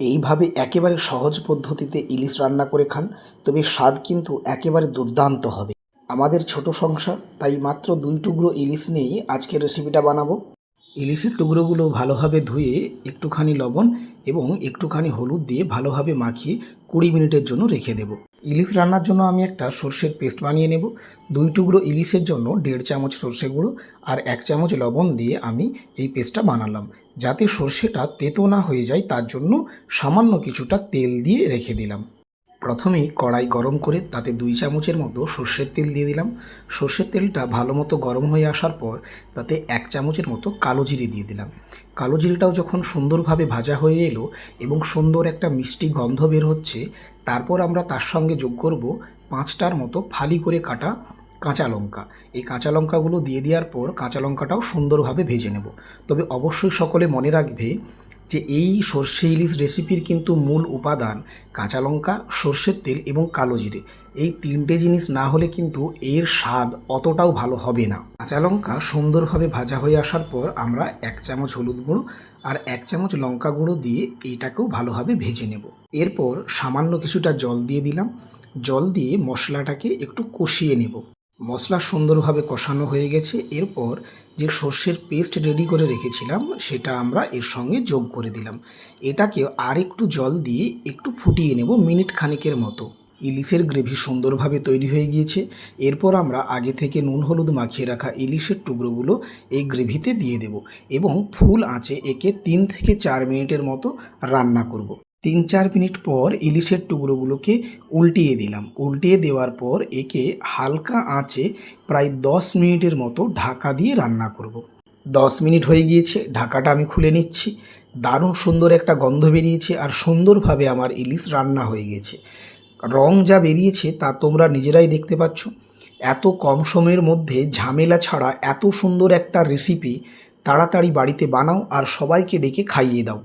এইভাবে একেবারে সহজ পদ্ধতিতে ইলিশ রান্না করে খান, তবে স্বাদ কিন্তু একেবারে দুর্দান্ত হবে। আমাদের ছোট সংসার, তাই মাত্র দুই টুকরো ইলিশ নিয়েই আজকের রেসিপিটা বানাবো। ইলিশের টুকরোগুলো ভালোভাবে ধুয়ে একটুখানি লবণ এবং একটুখানি হলুদ দিয়ে ভালোভাবে মাখিয়ে কুড়ি মিনিটের জন্য রেখে দেব। ইলিশ রান্নার জন্য আমি একটা সর্ষের পেস্ট বানিয়ে নেব। দুই টুকরো ইলিশের জন্য দেড় চামচ সর্ষে গুঁড়ো আর এক চামচ লবণ দিয়ে আমি এই পেস্টটা বানালাম। যাতে সর্ষেটা তেতো না হয়ে যায়, তার জন্য সামান্য কিছুটা তেল দিয়ে রেখে দিলাম। প্রথমেই কড়াই গরম করে তাতে দুই চামচের মতো সর্ষের তেল দিয়ে দিলাম। সর্ষের তেলটা ভালো মতো গরম হয়ে আসার পর তাতে এক চামচের মতো কালো জিরে দিয়ে দিলাম। কালো জিরেটাও যখন সুন্দরভাবে ভাজা হয়ে এলো এবং সুন্দর একটা মিষ্টি গন্ধ বের হচ্ছে তারপর আমরা তার সঙ্গে যোগ করব পাঁচটার মতো ফালি করে কাটা কাঁচা লঙ্কা। এই কাঁচা লঙ্কাগুলো দিয়ে দেওয়ার পর কাঁচা লঙ্কাটাও সুন্দরভাবে ভেজে নেব। তবে অবশ্যই সকলে মনে রাখবে যে এই সর্ষে ইলিশ রেসিপির কিন্তু মূল উপাদান কাঁচা লঙ্কা, সর্ষের তেল এবং কালো জিরে। এই তিনটে জিনিস না হলে কিন্তু এর স্বাদ অতটাও ভালো হবে না। কাঁচা লঙ্কা সুন্দরভাবে ভাজা হয়ে আসার পর আমরা এক চামচ হলুদ গুঁড়ো আর এক চামচ লঙ্কা গুঁড়ো দিয়ে এইটাকেও ভালোভাবে ভেজে নেব। এরপর সামান্য কিছুটা জল দিয়ে দিলাম। জল দিয়ে মশলাটাকে একটু কষিয়ে নেব। মশলা সুন্দরভাবে কষানো হয়ে গেছে। এরপর যে সর্ষের পেস্ট রেডি করে রেখেছিলাম, সেটা আমরা এর সঙ্গে যোগ করে দিলাম। এটাকে আর একটু জল দিয়ে একটু ফুটিয়ে নেব মিনিট খানিকের মতো। ইলিশের গ্রেভি সুন্দরভাবে তৈরি হয়ে গিয়েছে এরপর আমরা আগে থেকে নুন হলুদ মাখিয়ে রাখা ইলিশের টুকরোগুলো এই গ্রেভিতে দিয়ে দেব এবং ফুল আঁচে একে তিন থেকে চার মিনিটের মতো রান্না করব। তিন চার মিনিট পর ইলিশের টুকরোগুলোকে উল্টিয়ে দিলাম উল্টিয়ে দেওয়ার পর একে হালকা আঁচে প্রায় দশ মিনিটের মতো ঢাকা দিয়ে রান্না করব। দশ মিনিট হয়ে গিয়েছে, ঢাকাটা আমি খুলে নিচ্ছি দারুণ সুন্দর একটা গন্ধ বেরিয়েছে আর সুন্দরভাবে আমার ইলিশ রান্না হয়ে গেছে রং যা বেরিয়েছে তা তোমরা নিজেরাই দেখতে পাচ্ছ। এত কম সময়ের মধ্যে ঝামেলা ছাড়া এত সুন্দর একটা রেসিপি তাড়াতাড়ি বাড়িতে বানাও আর সবাইকে ডেকে খাইয়ে দাও।